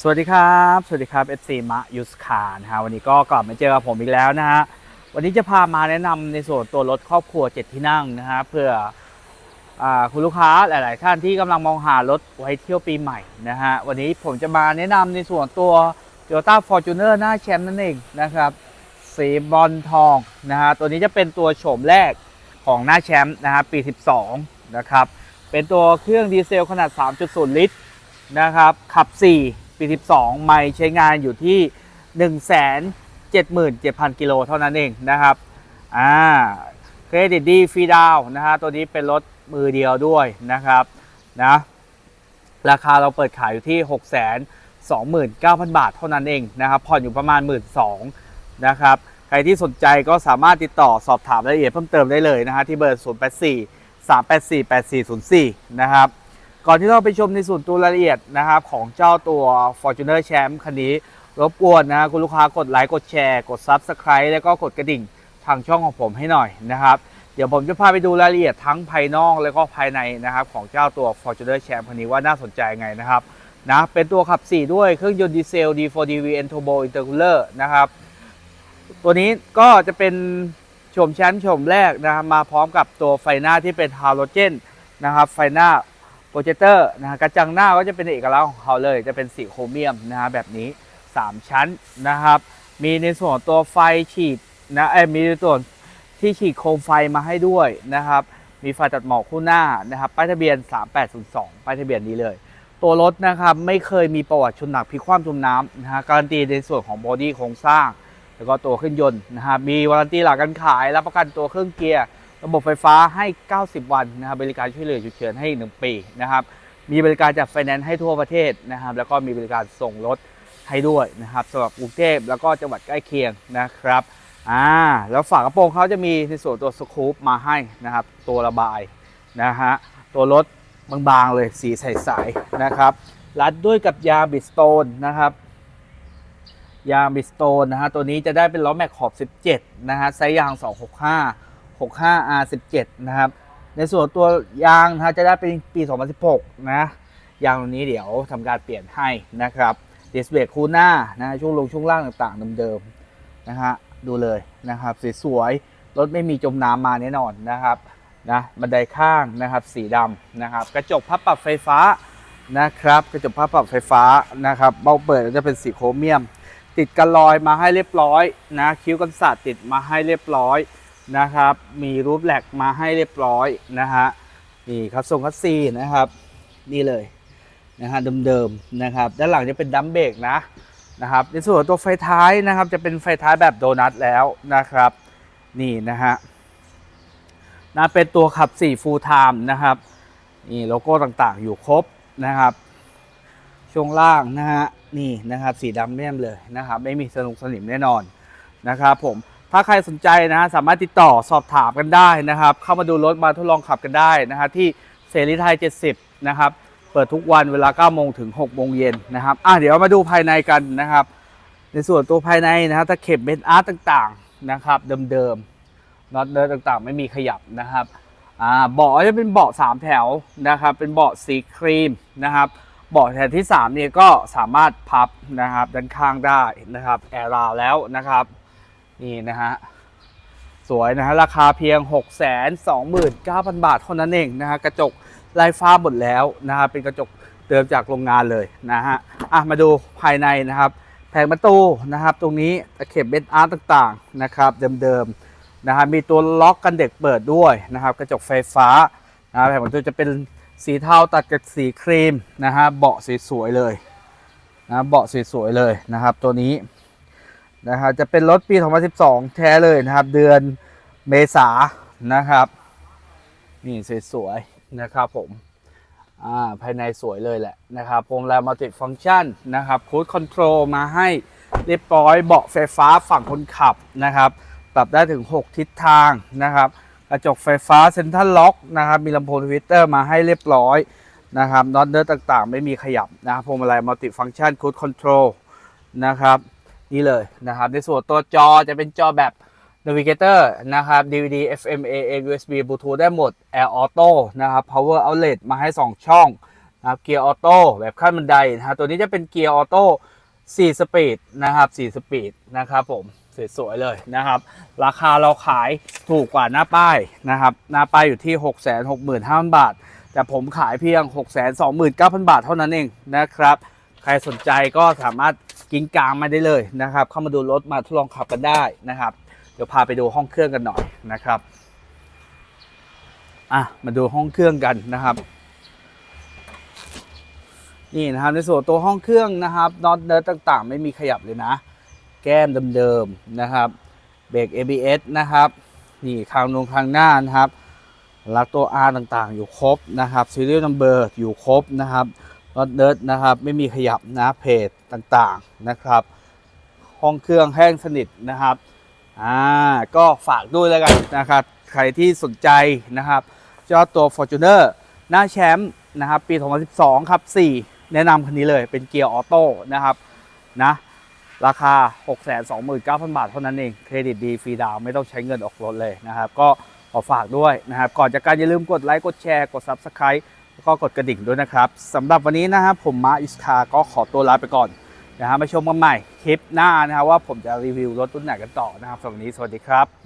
สวัสดีครับ สวัสดีครับ FC มะยุสคานะฮะวันนี้ก็กลับมาเจอกับผมอีกแล้วนะฮะวันนี้จะพามาแนะนำในส่วนตัวรถครอบครัว 7 ที่นั่งนะฮะเพื่ออคุณลูกค้าหลาย ๆ ท่านที่กำลังมองหารถไว้เที่ยวปีใหม่นะฮะวันนี้ผมจะมาแนะนำในส่วนตัว Toyota Fortuner หน้าแชมป์นั่นเองนะครับสีบอลทองนะฮะตัวนี้จะเป็นตัวโฉมแรกของหน้าแชมป์นะฮะปี 12 นะครับ เป็นตัวเครื่องดีเซลขนาด 3.0 ลิตรนะครับขับ 4 ปี 12 ไม่ใช้งานอยู่ที่ 177,000 กิโลเท่านั้นเองนะครับอ่าเครดิตดีฟรีดาวนะฮะตัวนี้เป็นรถมือเดียวด้วยนะครับนะราคาเราเปิดขายอยู่ที่ 629,000 บาทเท่านั้นเองนะครับผ่อนอยู่ประมาณ 1 2ื่นนะครับใครที่สนใจก็สามารถติดต่อสอบถามรายละเอียดเพิ่มเติมได้เลยนะฮะที่เบอร์ 084 384 8404 นะครับ ก่อนที่เราไปชมในส่วนตัวรายละเอียดนะครับของเจ้าตัว Fortuner Champ คันนี้ รบกวนนะคุณลูกค้ากดไลค์กดแชร์กด Subscribe แล้วก็กดกระดิ่งทางช่องของผมให้หน่อยนะครับ เดี๋ยวผมจะพาไปดูรายละเอียดทั้งภายนอกแล้วก็ภายในนะครับของเจ้าตัว Fortuner Champ คันนี้ว่าน่าสนใจไงนะครับนะเป็นตัวขับ 4 ด้วยเครื่องยนต์ดีเซล D4D VN Turbo Intercooler นะครับตัวนี้ก็จะเป็นโฉมแชมป์โฉมแรกนะครับมาพร้อมกับตัวไฟหน้าที่เป็นฮาโลเจนนะครับไฟหน้า โปรเจคเตอร์นะฮะกระจังหน้าก็จะเป็นเอกลักษณ์ของเขาเลย จะเป็นสีโครเมียมนะฮะแบบนี้ 3 ชั้นนะครับ มีในส่วนของตัวไฟฉีดนะเอ้มีในส่วนที่ฉีดโคมไฟมาให้ด้วยนะครับ มีไฟตัดหมอกคู่หน้านะครับป้ายทะเบียน 3802ป้ายทะเบียนนี้เลย ตัวรถนะครับไม่เคยมีประวัติชนหนักพิกคว่ำจมน้ำนะฮะการันตีในส่วนของบอดี้โครงสร้าง แล้วก็ตัวเครื่องยนต์นะครับมีวารันตีหลักการขายรับประกันตัวเครื่องเกียร์ ระบบไฟฟ้าให้ 90 วันนะครับบริการช่วยเหลือฉุกเฉินให้อีก1ปีนะครับมีบริการจัดไฟแนนซ์ให้ทั่วประเทศนะครับ แล้วก็มีบริการส่งรถให้ด้วยนะครับสำหรับกรุงเทพแล้วก็จังหวัดใกล้เคียงนะครับอ่าแล้วฝากระโปรงเขาจะมีในส่วนตัวสกูปมาให้นะครับ ตัวระบายนะฮะตัวรถบางๆเลยสีใสๆนะครับรัดด้วยกับยาบิสโตนนะครับยางบิสโตนนะฮะตัวนี้จะได้เป็นล้อแม็กขอบ 17 นะฮะไซส์ยาง 265 65 R17 นะครับ ในส่วนตัวยางนะจะได้เป็นปี 2016 นะ ยางตัวนี้เดี๋ยวทำการเปลี่ยนให้นะครับดิสเบรกคูหน้านะช่วงลงช่วงล่างต่างๆเดิมๆนะฮะดูเลยนะครับสวยๆรถไม่มีจมน้ำมาแน่นอนนะครับนะบันไดข้างนะครับสีดำนะครับกระจกพับปรับไฟฟ้านะครับกระจกพับปรับไฟฟ้านะครับเบ้าเปิดจะเป็นสีโครเมียม ติดกันรอยมาให้เรียบร้อยนะคิ้วกันสาดติดมาให้เรียบร้อย นะครับ มีรูปแหลกมาให้เรียบร้อยนะฮะนี่ครับทรงคัสซีนะครับ นี่เลยนะฮะเดิมๆนะครับ ด้านหลังจะเป็นดัมเบรกนะนะครับในส่วนตัวไฟท้ายนะครับ จะเป็นไฟท้ายแบบโดนัทแล้วนะครับ นี่นะฮะนะเป็นตัวขับ4 full time นะครับนี่โลโก้ต่างๆ อยู่ครบนะครับ ช่วงล่างนะฮะนี่นะครับสีดำแน่มเลยนะครับ ไม่มีสนุกสนิมแน่นอนนะครับผม ถ้าใครสนใจนะฮะสามารถติดต่อสอบถามกันได้นะครับ เข้ามาดูรถมาทดลองขับกันได้นะฮะที่เสรีไทย 70 นะครับ เปิดทุกวันเวลา 9 โมงถึง 6 โมงเย็นนะครับอะเดี๋ยวมาดูภายในกันนะครับ ในส่วนตัวภายในนะฮะตะเข็บเบนอาร์ตต่างๆนะครับเดิมๆน็อตเดิมต่างๆ ไม่มีขยับนะครับอ่าเบาะจะเป็นเบาะ3 แถวนะครับ เป็นเบาะสีครีมนะครับเบาะแถวที่3เนี่ยก็สามารถพับนะครับด้านข้างได้นะครับแอร์ราวแล้วนะครับ นี่นะฮะ สวยนะฮะ ราคาเพียง 629,000 บาทเท่านั้นเองนะฮะ กระจกลายฟ้าหมดแล้วนะฮะ เป็นกระจกเดิมจากโรงงานเลยนะฮะ อะ มาดูภายในนะครับ แผงประตูนะครับ ตรงนี้ตะเข็บเบนอาร์ตต่างๆนะครับ เดิมๆนะฮะ มีตัวล็อกกันเด็กเปิดด้วยนะครับ กระจกไฟฟ้านะแผงประตูจะเป็นสีเทาตัดกับสีครีมนะฮะ เบาะสวยๆเลยนะ เบาะสวยๆเลยนะครับ ตัวนี้ นะฮะจะเป็นรถปี 2012 แท้เลยนะครับ เดือนเมษานะครับ นี่สวยๆนะครับผมอ่าภายในสวยเลยแหละนะครับพวงมาลัยมัลติฟังก์ชันนะครับคูดคอนโทรลมาให้เรียบร้อยเบาะไฟฟ้าฝั่งคนขับนะครับ ปรับได้ถึง 6 ทิศทางนะครับ กระจกไฟฟ้าเซ็นทรัลล็อกนะครับ มีลำโพงทวิตเตอร์มาให้เรียบร้อยนะครับน็อตเนื้อต่างๆ ไม่มีขยับนะครับพวงมาลัยมัลติฟังก์ชันคูดคอนโทรลนะครับ นี่เลยนะครับ ในส่วนตัวจอจะเป็นจอแบบ Navigator นะครับ DVD FM AM USB Bluetooth ได้หมด Air Auto นะครับ Power Outlet มาให้ 2 ช่องนะครับเกียร์ออโต้แบบขั้นบันไดนะฮะตัวนี้จะเป็นเกียร์ออโต้4สปีดนะครับ4สปีดนะครับผมสวยๆเลยนะครับ ราคาเราขายถูกกว่าหน้าป้ายนะครับ หน้าป้ายอยู่ที่ 6 6 5 0 0 0 บาท แต่ผมขายเพียง 6 2 9 0 0 0 บาทเท่านั้นเองนะครับ ใครสนใจก็สามารถกินกลางมาได้เลยนะครับ เข้ามาดูรถมาทดลองขับกันได้นะครับ เดี๋ยวพาไปดูห้องเครื่องกันหน่อยนะครับอะมาดูห้องเครื่องกันนะครับนี่นะครับในส่วนตัวห้องเครื่องนะครับน็อตเนิร์ดต่างๆ ไม่มีขยับเลยนะ แก้มเดิมๆนะครับเบรก ABS นะครับนี่คางนงคางหน้านะครับลักตัว R ต่างๆ อยู่ครบนะครับซีเรียลนัมเบอร์อยู่ครบนะครับ น็อตเนิร์ดนะครับ ไม่มีขยับนะเพจต่างๆนะครับ ห้องเครื่องแห้งสนิทนะครับอ่าก็ฝากด้วยแล้วกันนะครับ ใครที่สนใจนะครับเจ้าตัว Fortuner หน้าแชมป์นะครับ ปี 2012 ครับ 4 แนะนำคันนี้เลยเป็นเกียร์ออโต้นะครับนะราคา 629,000 บาทเท่านั้นเอง เครดิตดีฟรีดาวไม่ต้องใช้เงินออกรถเลยนะครับ ก็ขอฝากด้วยนะครับ ก่อนจากการอย่าลืมกดไลค์ กดแชร์ กด Subscribe ก็กดกระดิ่งด้วยนะครับสำหรับวันนี้นะครับผมมาอิสคาก็ขอตัวลาไปก่อนนะฮะมาชมกันใหม่คลิปหน้านะครับว่าผมจะรีวิวรถรุ่นไหนกันต่อนะครับสำหรับวันนี้สวัสดีครับ